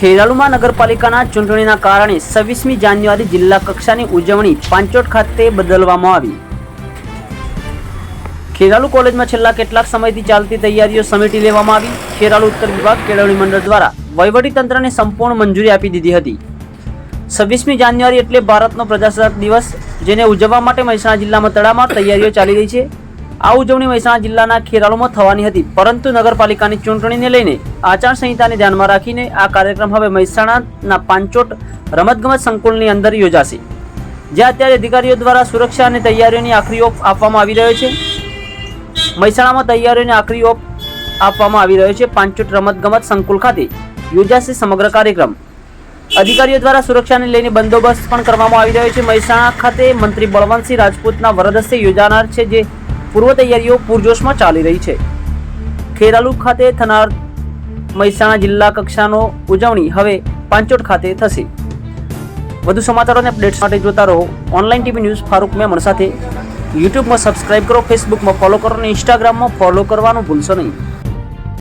ખેરાલુમાં નગરપાલિકાના ચૂંટણીના કારણે છવ્વીસમી જાન્યુઆરી જિલ્લા કક્ષાની ઉજવણી પાંચોટ ખાતે બદલવામાં આવી. ખેરાલુ કોલેજમાં છેલ્લા કેટલાક સમયથી ચાલતી તૈયારીઓ સમેટી લેવામાં આવી. ખેરાલુ ઉત્તર વિભાગ કેળવણી મંડળ દ્વારા વહીવટી તંત્રને સંપૂર્ણ મંજૂરી આપી દીધી હતી. છવ્વીસમી જાન્યુઆરી એટલે ભારતનો પ્રજાસત્તાક દિવસ, જેને ઉજવવા માટે મહેસાણા જિલ્લામાં તડામાર તૈયારીઓ ચાલી રહી છે. આ ઉજવણી મહેસાણા જિલ્લાના ખેરાલુમાં થવાની હતી. પરંતુ નગરપાલિકાની ચૂંટણીને લઈને આચારસંહિતાને ધ્યાનમાં રાખીને આ કાર્યક્રમ હવે મહેસાણાના પાંચોટ રમતગમત સંકુલની અંદર યોજાશે. જ્યાં અત્યારે અધિકારીઓ દ્વારા સુરક્ષા અને તૈયારીઓની આખરી ઓપ આપવામાં આવી રહ્યો છે. મહેસાણામાં તૈયારીઓની આખરી ઓપ આપવામાં આવી રહ્યો છે. પાંચોટ રમતગમત સંકુલ ખાતે યોજાશે સમગ્ર કાર્યક્રમ. અધિકારીઓ દ્વારા સુરક્ષાને લઈને બંદોબસ્ત પણ કરવામાં આવી રહ્યો છે. મહેસાણા ખાતે મંત્રી બળવંતસિંહ રાજપૂતના વરદસ્તે યોજાનાર છે જે પૂર્વ તૈયારીઓ પૂરજોશમાં ચાલી રહી છે. ખેરાલુ ખાતે થનાર મહેસાણા જિલ્લા કક્ષાનો ઉજવણી હવે પાંચોટ ખાતે થશે. વધુ સમાચારો અને અપડેટ્સ માટે જોતા રહો online TV news Farooq Memon સાથે. યુટ્યુબમાં સબસ્ક્રાઇબ કરો, ફેસબુકમાં ફોલો કરો અને ઇન્સ્ટાગ્રામમાં ફોલો કરવાનું ભૂલશો નહીં.